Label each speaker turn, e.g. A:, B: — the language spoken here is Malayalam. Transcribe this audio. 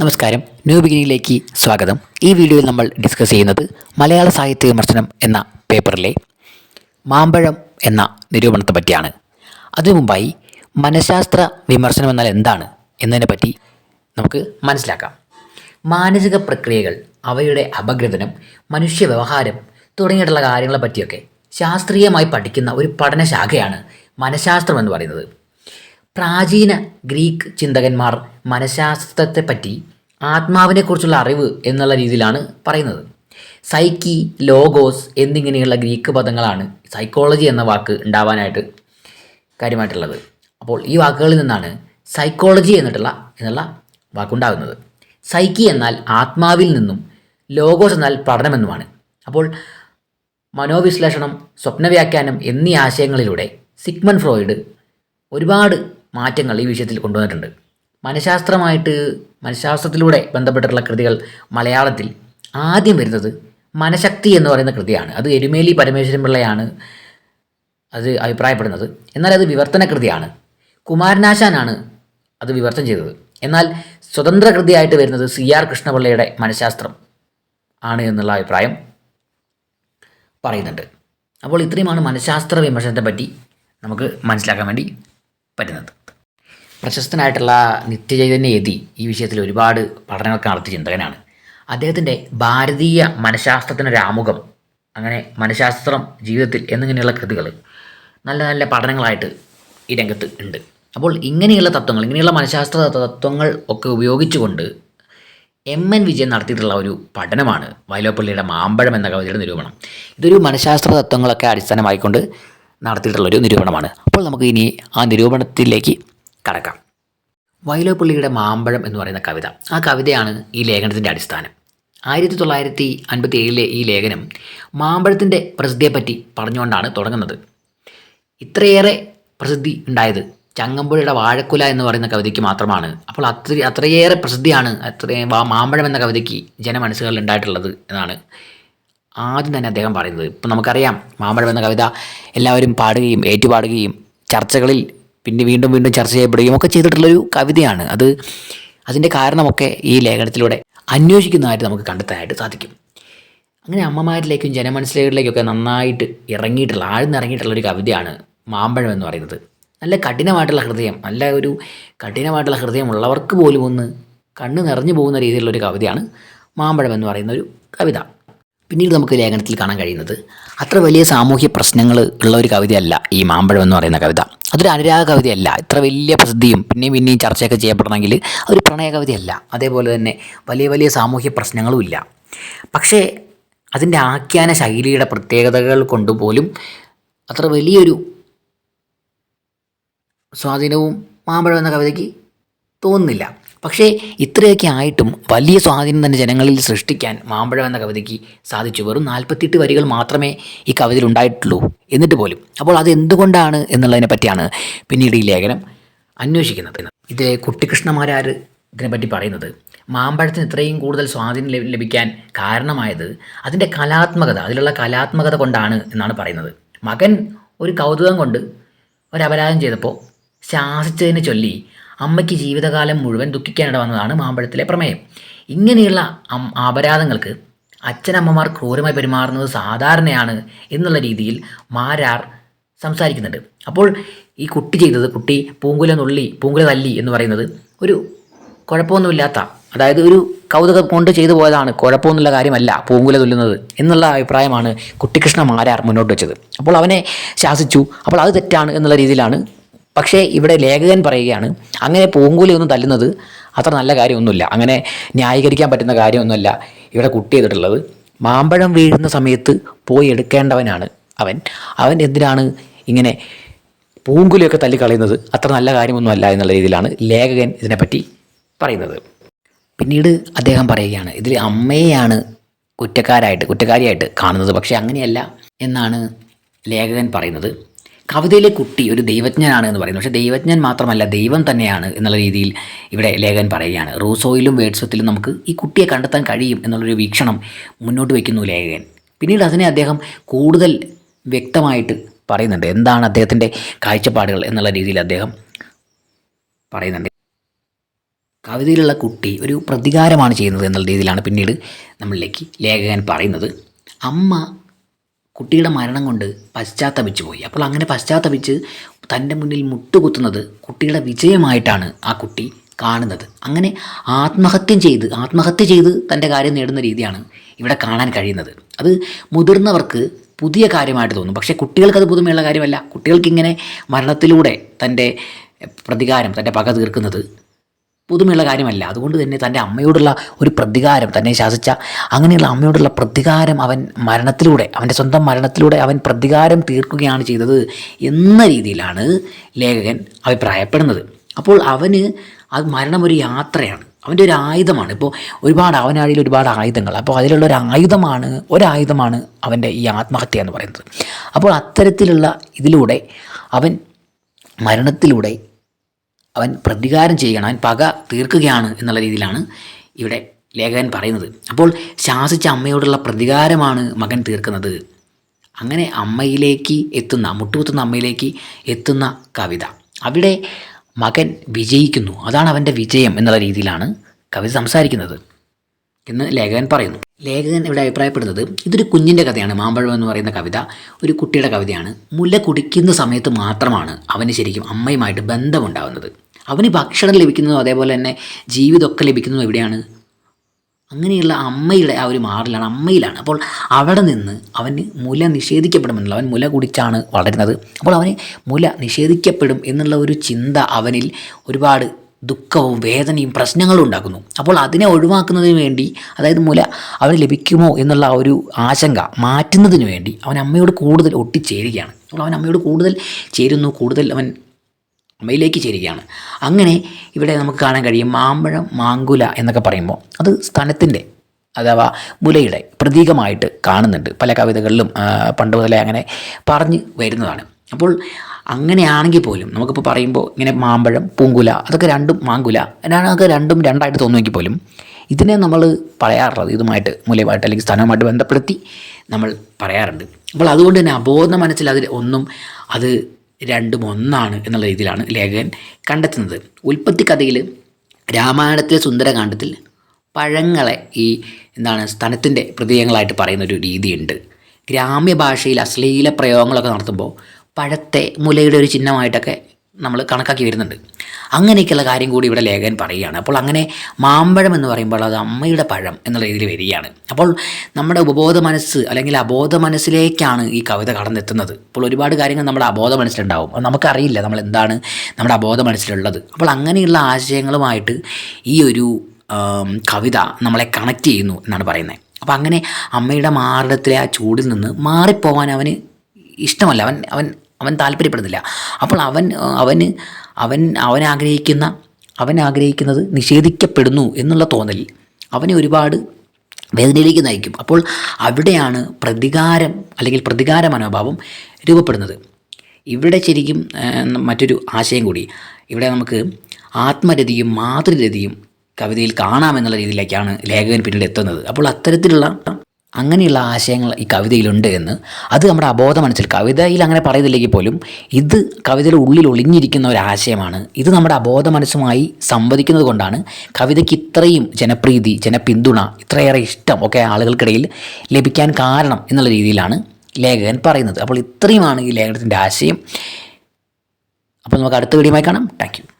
A: നമസ്കാരം. ന്യൂ ബിഗിനിങ്ങിലേക്ക് സ്വാഗതം. ഈ വീഡിയോയിൽ നമ്മൾ ഡിസ്കസ് ചെയ്യുന്നത് മലയാള സാഹിത്യ വിമർശനം എന്ന പേപ്പറിലെ മാമ്പഴം എന്ന നിരൂപണത്തെ പറ്റിയാണ്. അതിനു മുമ്പായി മനഃശാസ്ത്ര വിമർശനം എന്നാൽ എന്താണ് എന്നതിനെ പറ്റി നമുക്ക് മനസ്സിലാക്കാം. മാനസിക പ്രക്രിയകൾ അവയുടെ അപഗ്രഥനം മനുഷ്യ വ്യവഹാരം തുടങ്ങിയിട്ടുള്ള കാര്യങ്ങളെ പറ്റിയൊക്കെ ശാസ്ത്രീയമായി പഠിക്കുന്ന ഒരു പഠനശാഖയാണ് മനഃശാസ്ത്രം എന്ന് പറയുന്നത്. പ്രാചീന ഗ്രീക്ക് ചിന്തകന്മാർ മനഃശാസ്ത്രത്തെപ്പറ്റി ആത്മാവിനെക്കുറിച്ചുള്ള അറിവ് എന്നുള്ള രീതിയിലാണ് പറയുന്നത്. സൈക്കി ലോഗോസ് എന്നിങ്ങനെയുള്ള ഗ്രീക്ക് പദങ്ങളാണ് സൈക്കോളജി എന്ന വാക്ക് ഉണ്ടാവാനായിട്ട് കാര്യമായിട്ടുള്ളത്. അപ്പോൾ ഈ വാക്കുകളിൽ നിന്നാണ് സൈക്കോളജി എന്നിട്ടുള്ള എന്നുള്ള വാക്കുണ്ടാകുന്നത്. സൈക്കി എന്നാൽ ആത്മാവിൽ നിന്നും ലോഗോസ് എന്നാൽ പഠനമെന്നുമാണ്. അപ്പോൾ മനോവിശ്ലേഷണം സ്വപ്നവ്യാഖ്യാനം എന്നീ ആശയങ്ങളിലൂടെ സിഗ്മൻ ഫ്രോയിഡ് ഒരുപാട് മാറ്റങ്ങൾ ഈ വിഷയത്തിൽ കൊണ്ടുവന്നിട്ടുണ്ട്. മനഃശാസ്ത്രമായിട്ട് മനഃശാസ്ത്രത്തിലൂടെ ബന്ധപ്പെട്ടിട്ടുള്ള കൃതികൾ മലയാളത്തിൽ ആദ്യം വരുന്നത് മനഃശക്തി എന്ന് പറയുന്ന കൃതിയാണ്. അത് എരുമേലി പരമേശ്വരൻ പിള്ളയാണ് അത് അഭിപ്രായപ്പെടുന്നത്. എന്നാൽ അത് വിവർത്തന കൃതിയാണ്. കുമാരനാശാനാണ് അത് വിവർത്തനം ചെയ്തത്. എന്നാൽ സ്വതന്ത്ര കൃതിയായിട്ട് വരുന്നത് സി ആർ കൃഷ്ണപിള്ളയുടെ മനഃശാസ്ത്രം ആണ് എന്നുള്ള അഭിപ്രായം പറയുന്നുണ്ട്. അപ്പോൾ ഇത്രയുമാണ് മനഃശാസ്ത്ര വിമർശനത്തെ പറ്റി നമുക്ക് മനസ്സിലാക്കാൻ വേണ്ടി പറ്റുന്നത്. പ്രശസ്തനായിട്ടുള്ള നിത്യചൈതന്യ യതി ഈ വിഷയത്തിൽ ഒരുപാട് പഠനങ്ങളൊക്കെ നടത്തിയ ചിന്തകനാണ്. അദ്ദേഹത്തിന്റെ ഭാരതീയ മനഃശാസ്ത്രത്തിനൊരു ആമുഖം അങ്ങനെ മനഃശാസ്ത്രം ജീവിതത്തിൽ എന്നിങ്ങനെയുള്ള കൃതികൾ നല്ല നല്ല പഠനങ്ങളായിട്ട് ഈ രംഗത്ത് ഉണ്ട്. അപ്പോൾ ഇങ്ങനെയുള്ള തത്വങ്ങൾ ഇങ്ങനെയുള്ള മനഃശാസ്ത്ര തത്വങ്ങൾ ഒക്കെ ഉപയോഗിച്ചുകൊണ്ട് എം എൻ വിജയൻ നടത്തിയിട്ടുള്ള ഒരു പഠനമാണ് വയലോപ്പള്ളിയുടെ മാമ്പഴം എന്ന കവിതയുടെ നിരൂപണം. ഇതൊരു മനഃശാസ്ത്ര തത്വങ്ങളൊക്കെ അടിസ്ഥാനമായിക്കൊണ്ട് നടത്തിയിട്ടുള്ള ഒരു നിരൂപണമാണ്. അപ്പോൾ നമുക്ക് ഇനി ആ നിരൂപണത്തിലേക്ക് കടക്കാം. വയലോപ്പള്ളിയുടെ മാമ്പഴം എന്ന് പറയുന്ന കവിത. ആ കവിതയാണ് ഈ ലേഖനത്തിന്റെ അടിസ്ഥാനം. ആയിരത്തി തൊള്ളായിരത്തി അൻപത്തി ഏഴിലെ ഈ ലേഖനം മാമ്പഴത്തിന്റെ പ്രസിദ്ധിയെപ്പറ്റി പറഞ്ഞുകൊണ്ടാണ് തുടങ്ങുന്നത്. ഇത്രയേറെ പ്രസിദ്ധി ഉണ്ടായത് ചങ്ങമ്പുഴയുടെ വാഴക്കുല എന്ന് പറയുന്ന കവിതയ്ക്ക് മാത്രമാണ്. അപ്പോൾ അത്ര അത്രയേറെ പ്രസിദ്ധിയാണ് അത്രയും മാമ്പഴം എന്ന കവിതയ്ക്ക് ജനമനസ്സുകളിൽ ഉണ്ടായിട്ടുള്ളത് എന്നാണ് ആദ്യം തന്നെ അദ്ദേഹം പറയുന്നത്. ഇപ്പം നമുക്കറിയാം മാമ്പഴം എന്ന കവിത എല്ലാവരും പാടുകയും ഏറ്റുപാടുകയും ചർച്ചകളിൽ പിന്നെ വീണ്ടും വീണ്ടും ചർച്ച ചെയ്യപ്പെടുകയും ഒക്കെ ചെയ്തിട്ടുള്ളൊരു കവിതയാണ്. അത് അതിന്റെ കാരണമൊക്കെ ഈ ലേഖനത്തിലൂടെ അന്വേഷിക്കുന്നതായിട്ട് നമുക്ക് കണ്ടെത്താനായിട്ട് സാധിക്കും. അങ്ങനെ അമ്മമാരിലേക്കും ജനമനസ്സിലേക്കിലേക്കൊക്കെ നന്നായിട്ട് ഇറങ്ങിയിട്ടുള്ള ആഴ്ന്നിറങ്ങിയിട്ടുള്ള ഒരു കവിതയാണ് മാമ്പഴം എന്ന് പറയുന്നത്. നല്ല കഠിനമായിട്ടുള്ള ഹൃദയം നല്ല ഒരു കഠിനമായിട്ടുള്ള ഹൃദയം ഉള്ളവർക്ക് പോലും ഒന്ന് കണ്ണ് നിറഞ്ഞു പോകുന്ന രീതിയിലുള്ള ഒരു കവിതയാണ് മാമ്പഴം എന്ന് പറയുന്ന ഒരു കവിത. പിന്നീട് നമുക്ക് ലേഖനത്തിൽ കാണാൻ കഴിയുന്നത് അത്ര വലിയ സാമൂഹ്യ പ്രശ്നങ്ങൾ ഉള്ള ഒരു കവിതയല്ല ഈ മാമ്പഴം എന്ന് പറയുന്ന കവിത. അതൊരു അനുരാഗ കവിതയല്ല. ഇത്ര വലിയ പ്രസിദ്ധിയും പിന്നെയും പിന്നെയും ചർച്ചയൊക്കെ ചെയ്യപ്പെടണമെങ്കിൽ അതൊരു പ്രണയ കവിതയല്ല. അതേപോലെ തന്നെ വലിയ വലിയ സാമൂഹ്യ പ്രശ്നങ്ങളും ഇല്ല. പക്ഷേ അതിന്റെ ആഖ്യാന ശൈലിയുടെ പ്രത്യേകതകൾ കൊണ്ടുപോലും അത്ര വലിയൊരു സ്വാധീനവും മാമ്പഴം എന്ന കവിതയ്ക്ക് തോന്നുന്നില്ല. പക്ഷേ ഇത്രയൊക്കെ ആയിട്ടും വലിയ സ്വാധീനം തന്നെ ജനങ്ങളിൽ സൃഷ്ടിക്കാൻ മാമ്പഴം എന്ന കവിതയ്ക്ക് സാധിച്ചു. വെറും നാൽപ്പത്തിയെട്ട് വരികൾ മാത്രമേ ഈ കവിതയിൽ ഉണ്ടായിട്ടുള്ളൂ എന്നിട്ട് പോലും. അപ്പോൾ അത് എന്തുകൊണ്ടാണ് എന്നുള്ളതിനെ പറ്റിയാണ് പിന്നീട് ഈ ലേഖനം അന്വേഷിക്കുന്നത്. ഇത് കുട്ടികൃഷ്ണമാരാർ ഇതിനെപ്പറ്റി പറയുന്നത്? മാമ്പഴത്തിന് ഇത്രയും കൂടുതൽ സ്വാധീനം ലഭിക്കാൻ കാരണമായത് അതിന്റെ കലാത്മകത അതിലുള്ള കലാത്മകത കൊണ്ടാണ് എന്നാണ് പറയുന്നത്. മകൻ ഒരു കൗതുകം കൊണ്ട് ഒരു അപരാധം ചെയ്തപ്പോൾ ശാസിച്ചതിനെ ചൊല്ലി അമ്മയ്ക്ക് ജീവിതകാലം മുഴുവൻ ദുഃഖിക്കാനിട വന്നതാണ് മാമ്പഴത്തിലെ പ്രമേയം. ഇങ്ങനെയുള്ള അപരാധങ്ങൾക്ക് അച്ഛനമ്മമാർ ക്രൂരമായി പെരുമാറുന്നത് സാധാരണയാണ് എന്നുള്ള രീതിയിൽ മാരാർ സംസാരിക്കുന്നുണ്ട്. അപ്പോൾ ഈ കുട്ടി ചെയ്തത് കുട്ടി പൂങ്കുല നുള്ളി പൂങ്കുല തല്ലി എന്ന് പറയുന്നത് ഒരു കുഴപ്പമൊന്നുമില്ലാത്ത അതായത് ഒരു കൗതുകം കൊണ്ട് ചെയ്തു പോയതാണ് കുഴപ്പമൊന്നുള്ള കാര്യമല്ല പൂങ്കുല തുല്ലുന്നത് എന്നുള്ള അഭിപ്രായമാണ് കുട്ടിക്കൃഷ്ണ മാരാർ മുന്നോട്ട് വെച്ചത്. അപ്പോൾ അവനെ ശാസിച്ചു. അപ്പോൾ അത് തെറ്റാണ് എന്നുള്ള രീതിയിലാണ് പക്ഷേ ഇവിടെ ലേഖകൻ പറയുകയാണ് അങ്ങനെ പൂങ്കൂലി പൂങ്കുലയൊന്നും തല്ലുന്നത് അത്ര നല്ല കാര്യമൊന്നുമില്ല. അങ്ങനെ ന്യായീകരിക്കാൻ പറ്റുന്ന കാര്യമൊന്നുമല്ല ഇവിടെ കുട്ടി ചെയ്തിട്ടുള്ളത്. മാമ്പഴം വീഴുന്ന സമയത്ത് പോയി എടുക്കേണ്ടവനാണ് അവൻ. അവൻ എന്തിനാണ് ഇങ്ങനെ പൂങ്കുലിയൊക്കെ തല്ലിക്കളയുന്നത് അത്ര നല്ല കാര്യമൊന്നുമല്ല എന്നുള്ള രീതിയിലാണ് ലേഖകൻ ഇതിനെപ്പറ്റി പറയുന്നത്. പിന്നീട് അദ്ദേഹം പറയുകയാണ് ഇതിൽ അമ്മയെയാണ് കുറ്റക്കാരായിട്ട് കുറ്റക്കാരിയായിട്ട് കാണുന്നത്. പക്ഷേ അങ്ങനെയല്ല എന്നാണ് ലേഖകൻ പറയുന്നത്. കവിതയിലെ കുട്ടി ഒരു ദൈവജ്ഞനാണ് എന്ന് പറയുന്നു. പക്ഷേ ദൈവജ്ഞൻ മാത്രമല്ല ദൈവം തന്നെയാണ് എന്നുള്ള രീതിയിൽ ഇവിടെ ലേഖൻ പറയുകയാണ്. റൂസോയിലും വേഡ്സത്തിലും നമുക്ക് ഈ കുട്ടിയെ കണ്ടെത്താൻ കഴിയും എന്നുള്ളൊരു വീക്ഷണം മുന്നോട്ട് വയ്ക്കുന്നു ലേഖകൻ. പിന്നീട് അതിനെ അദ്ദേഹം കൂടുതൽ വ്യക്തമായിട്ട് പറയുന്നുണ്ട്. എന്താണ് അദ്ദേഹത്തിന്റെ കാഴ്ചപ്പാടുകൾ എന്നുള്ള രീതിയിൽ അദ്ദേഹം പറയുന്നുണ്ട്. കവിതയിലുള്ള കുട്ടി ഒരു പ്രതികാരമാണ് ചെയ്യുന്നത് എന്നുള്ള രീതിയിലാണ് പിന്നീട് നമ്മളിലേക്ക് ലേഖകൻ പറയുന്നത്. അമ്മ കുട്ടിയുടെ മരണം കൊണ്ട് പശ്ചാത്തപിച്ചു പോയി. അപ്പോൾ അങ്ങനെ പശ്ചാത്തപിച്ച് തന്റെ മുന്നിൽ മുട്ടുകുത്തുന്നത് കുട്ടിയുടെ വിജയമായിട്ടാണ് ആ കുട്ടി കാണുന്നത്. അങ്ങനെ ആത്മഹത്യ ചെയ്ത് ആത്മഹത്യ ചെയ്ത് തന്റെ കാര്യം നേടുന്ന രീതിയാണ് ഇവിടെ കാണാൻ കഴിയുന്നത്. അത് മുതിർന്നവർക്ക് പുതിയ കാര്യമായിട്ട് തോന്നും. പക്ഷേ കുട്ടികൾക്ക് അത് പുതുമയുള്ള കാര്യമല്ല. കുട്ടികൾക്കിങ്ങനെ മരണത്തിലൂടെ തന്റെ പ്രതികാരം തന്റെ പക തീർക്കുന്നത് പുതുമയുള്ള കാര്യമല്ല. അതുകൊണ്ട് തന്നെ തന്റെ അമ്മയോടുള്ള ഒരു പ്രതികാരം തന്നെ ശാസിച്ച അങ്ങനെയുള്ള അമ്മയോടുള്ള പ്രതികാരം അവൻ മരണത്തിലൂടെ അവന്റെ സ്വന്തം മരണത്തിലൂടെ അവൻ പ്രതികാരം തീർക്കുകയാണ് ചെയ്തത് എന്ന രീതിയിലാണ് ലേഖകൻ അഭിപ്രായപ്പെടുന്നത്. അപ്പോൾ അവന് അത് മരണം ഒരു യാത്രയാണ്. അവന്റെ ഒരു ആയുധമാണ്. ഇപ്പോൾ ഒരുപാട് അവനാഴിയിൽ ഒരുപാട് ആയുധങ്ങൾ. അപ്പോൾ അതിലുള്ള ഒരു ആയുധമാണ് ഒരായുധമാണ് അവന്റെ ഈ ആത്മഹത്യ എന്ന് പറയുന്നത്. അപ്പോൾ അത്തരത്തിലുള്ള ഇതിലൂടെ അവൻ മരണത്തിലൂടെ അവൻ പ്രതികാരം ചെയ്യുകയാണ് അവൻ പക തീർക്കുകയാണ് എന്നുള്ള രീതിയിലാണ് ഇവിടെ ലേഖകൻ പറയുന്നത്. അപ്പോൾ ശാസിച്ച അമ്മയോടുള്ള പ്രതികാരമാണ് മകൻ തീർക്കുന്നത്. അങ്ങനെ അമ്മയിലേക്ക് എത്തുന്ന മുട്ടുകുത്തുന്ന അമ്മയിലേക്ക് എത്തുന്ന കവിത. അവിടെ മകൻ വിജയിക്കുന്നു. അതാണ് അവന്റെ വിജയം എന്നുള്ള രീതിയിലാണ് കവിത സംസാരിക്കുന്നത് എന്ന് ലേഖകൻ പറയുന്നു. ലേഖകൻ ഇവിടെ അഭിപ്രായപ്പെടുന്നത് ഇതൊരു കുഞ്ഞിന്റെ കഥയാണ്. മാമ്പഴം എന്ന് പറയുന്ന കവിത ഒരു കുട്ടിയുടെ കവിതയാണ്. മുല കുടിക്കുന്ന സമയത്ത് മാത്രമാണ് അവന് ശരിക്കും അമ്മയുമായിട്ട് ബന്ധമുണ്ടാകുന്നത് അവന് ഭക്ഷണം ലഭിക്കുന്നതും അതേപോലെ തന്നെ ജീവിതമൊക്കെ ലഭിക്കുന്നതും എവിടെയാണ്? അങ്ങനെയുള്ള അമ്മയുടെ ആ ഒരു മാറിലാണ് അമ്മയിലാണ്. അപ്പോൾ അവിടെ നിന്ന് അവന് മുല നിഷേധിക്കപ്പെടുമെന്നുള്ള അവൻ മുല കുടിച്ചാണ് വളരുന്നത്. അപ്പോൾ അവന് മുല നിഷേധിക്കപ്പെടും എന്നുള്ള ഒരു ചിന്ത അവനിൽ ഒരുപാട് ദുഃഖവും വേദനയും പ്രശ്നങ്ങളും ഉണ്ടാക്കുന്നു. അപ്പോൾ അതിനെ ഒഴിവാക്കുന്നതിന് വേണ്ടി അതായത് മുല അവന് ലഭിക്കുമോ എന്നുള്ള ഒരു ആശങ്ക മാറ്റുന്നതിന് വേണ്ടി അവൻ അമ്മയോട് കൂടുതൽ ഒട്ടിച്ചേരുകയാണ്. അപ്പോൾ അവൻ അമ്മയോട് കൂടുതൽ ചേരുന്നു കൂടുതൽ അവൻ അമ്മയിലേക്ക് ചേരുകയാണ്. അങ്ങനെ ഇവിടെ നമുക്ക് കാണാൻ കഴിയും മാമ്പഴം മാങ്കുല എന്നൊക്കെ പറയുമ്പോൾ അത് സ്ഥലത്തിന്റെ അഥവാ മുലയുടെ പ്രതീകമായിട്ട് കാണുന്നുണ്ട്. പല കവിതകളിലും പണ്ട് മുതലേ അങ്ങനെ പറഞ്ഞ് വരുന്നതാണ്. അപ്പോൾ അങ്ങനെയാണെങ്കിൽ പോലും നമുക്കിപ്പോൾ പറയുമ്പോൾ ഇങ്ങനെ മാമ്പഴം പൂങ്കുല അതൊക്കെ രണ്ടും മാങ്കുല അതൊക്കെ രണ്ടും രണ്ടായിട്ട് തോന്നുമെങ്കിൽ പോലും ഇതിനെ നമ്മൾ പറയാറുള്ളത് ഇതുമായിട്ട് മുലയുമായിട്ട് അല്ലെങ്കിൽ സ്ഥാനവുമായിട്ട് ബന്ധപ്പെടുത്തി നമ്മൾ പറയാറുണ്ട്. അപ്പോൾ അതുകൊണ്ട് തന്നെ അബോധ മനസ്സിൽ അതിൽ ഒന്നും അത് രണ്ടും ഒന്നാണ് എന്നുള്ള രീതിയിലാണ് ലേഖകൻ കണ്ടെത്തുന്നത്. ഉൽപ്പത്തി കഥയിൽ രാമായണത്തിലെ സുന്ദരകാന്ഡത്തിൽ പഴങ്ങളെ ഈ എന്താണ് സ്ഥലത്തിന്റെ പ്രതീകങ്ങളായിട്ട് പറയുന്ന ഒരു രീതിയുണ്ട്. ഗ്രാമ്യ ഭാഷയിൽ അശ്ലീല പ്രയോഗങ്ങളൊക്കെ നടത്തുമ്പോൾ പഴത്തെ മുലയുടെ ഒരു ചിഹ്നമായിട്ടൊക്കെ നമ്മൾ കണക്കാക്കി വരുന്നുണ്ട്. അങ്ങനെയൊക്കെയുള്ള കാര്യം കൂടി ഇവിടെ ലേഖകൻ പറയുകയാണ്. അപ്പോൾ അങ്ങനെ മാമ്പഴം എന്ന് പറയുമ്പോൾ അത് അമ്മയുടെ പഴം എന്നുള്ള രീതിയിൽ വരികയാണ്. അപ്പോൾ നമ്മുടെ ഉപബോധ മനസ്സ് അല്ലെങ്കിൽ അബോധ മനസ്സിലേക്കാണ് ഈ കവിത കടന്നെത്തുന്നത്. അപ്പോൾ ഒരുപാട് കാര്യങ്ങൾ നമ്മുടെ അബോധ മനസ്സിലുണ്ടാവും. അത് നമുക്കറിയില്ല നമ്മൾ എന്താണ് നമ്മുടെ അബോധ മനസ്സിലുള്ളത്. അപ്പോൾ അങ്ങനെയുള്ള ആശയങ്ങളുമായിട്ട് ഈ ഒരു കവിത നമ്മളെ കണക്ട് ചെയ്യുന്നു എന്നാണ് പറയുന്നത്. അപ്പോൾ അങ്ങനെ അമ്മയുടെ മാറിടത്തിലെ ആ ചൂടിൽ നിന്ന് മാറിപ്പോവാൻ അവന് ഇഷ്ടമല്ല. അവൻ അവൻ അവൻ താല്പര്യപ്പെടുന്നില്ല. അപ്പോൾ അവൻ അവന് അവൻ അവൻ ആഗ്രഹിക്കുന്ന അവൻ ആഗ്രഹിക്കുന്നത് നിഷേധിക്കപ്പെടുന്നു എന്നുള്ള തോന്നൽ അവനെ ഒരുപാട് വേദനയിലേക്ക് നയിക്കും. അപ്പോൾ അവിടെയാണ് പ്രതികാരം അല്ലെങ്കിൽ പ്രതികാര മനോഭാവം രൂപപ്പെടുന്നത്. ഇവിടെ ശരിക്കും മറ്റൊരു ആശയം കൂടി. ഇവിടെ നമുക്ക് ആത്മരതിയും മാതൃരതിയും കവിതയിൽ കാണാമെന്നുള്ള രീതിയിലേക്കാണ് ലേഖകൻ പിന്നീട് എത്തുന്നത്. അപ്പോൾ അത്തരത്തിലുള്ള അങ്ങനെയുള്ള ആശയങ്ങൾ ഈ കവിതയിലുണ്ട് എന്ന് അത് നമ്മുടെ അബോധ മനസ്സിൽ കവിതയിൽ അങ്ങനെ പറയുന്നില്ലെങ്കിൽ പോലും ഇത് കവിതയുടെ ഉള്ളിൽ ഒളിഞ്ഞിരിക്കുന്ന ഒരു ആശയമാണ്. ഇത് നമ്മുടെ അബോധ മനസ്സുമായി സംവദിക്കുന്നത് കൊണ്ടാണ് കവിതയ്ക്ക് ഇത്രയും ജനപ്രീതി ജനപിന്തുണ ഇത്രയേറെ ഇഷ്ടം ഒക്കെ ആളുകൾക്കിടയിൽ ലഭിക്കാൻ കാരണം എന്നുള്ള രീതിയിലാണ് ലേഖകൻ പറയുന്നത്. അപ്പോൾ ഇത്രയുമാണ് ഈ ലേഖനത്തിന്റെ ആശയം. അപ്പോൾ നമുക്ക് അടുത്ത വീഡിയോയുമായി കാണാം. താങ്ക്